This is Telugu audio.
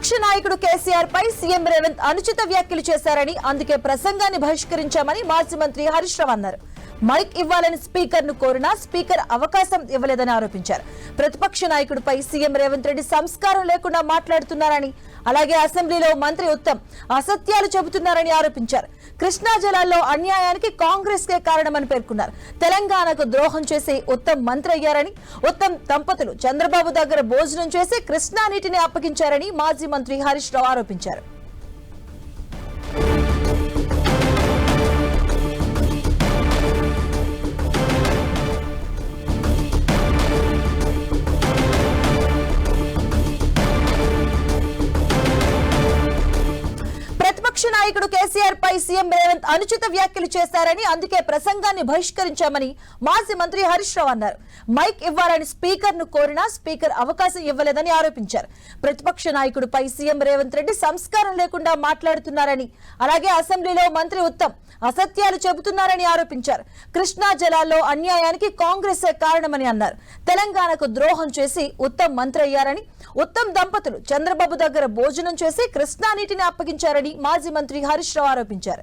విపక్ష నాయకుడు కేసీఆర్ పై సీఎం రేవంత్ అనుచిత వ్యాఖ్యలు చేశారని అందుకే ప్రసంగాన్ని బహిష్కరించామని మాజీ మంత్రి హరీష్ రావు అన్నారు. మైక్ ఇవ్వాలని స్పీకర్ను కోరినా స్పీకర్ అవకాశం ఇవ్వలేదని ఆరోపించారు. ప్రతిపక్ష నాయకుడిపై సీఎం రేవంత్ రెడ్డి సంస్కారం లేకుండా మాట్లాడుతున్నారని అలాగే అసెంబ్లీలో మంత్రి ఉత్తమ్ అసత్యాలు చెబుతున్నారని ఆరోపించారు. కృష్ణా జలాల్లో అన్యాయానికి కాంగ్రెస్ కే కారణమని పేర్కొన్నారు. తెలంగాణకు ద్రోహం చేసి ఉత్తమ్ మంత్రి అయ్యారని ఉత్తమ్ దంపతులు చంద్రబాబు దగ్గర భోజనం చేసి కృష్ణా నీటిని అప్పగించారని మాజీ మంత్రి హరీష్ రావు ఆరోపించారు. నాయకుడు కేసీఆర్ పై సీఎం రేవంత్ అనుచిత వ్యాఖ్యలు చేశారని అందుకే ప్రసంగాన్ని బహిష్కరించామని మాజీ మంత్రి హరీష్ రావు అన్నారు. మైక్ ఇవ్వాలని స్పీకర్ను కోరినా స్పీకర్ అవకాశం ఇవ్వలేదని ఆరోపించారు. ప్రతిపక్ష నాయకుడిపై సీఎం రేవంత్ రెడ్డి సంస్కారం లేకుండా మాట్లాడుతున్నారని అలాగే అసెంబ్లీలో మంత్రి ఉత్తమ్ అసత్యాలు చెబుతున్నారని ఆరోపించారు. కృష్ణా జలాల్లో అన్యాయానికి కాంగ్రెస్ కారణమని అన్నారు. తెలంగాణకు ద్రోహం చేసి ఉత్తమ్ మంత్రి అయ్యారని ఉత్తమ్ దంపతులు చంద్రబాబు దగ్గర భోజనం చేసి కృష్ణా నీటిని అప్పగించారని మాజీ మంత్రి మంత్రి హరీష్ రావు ఆరోపించారు.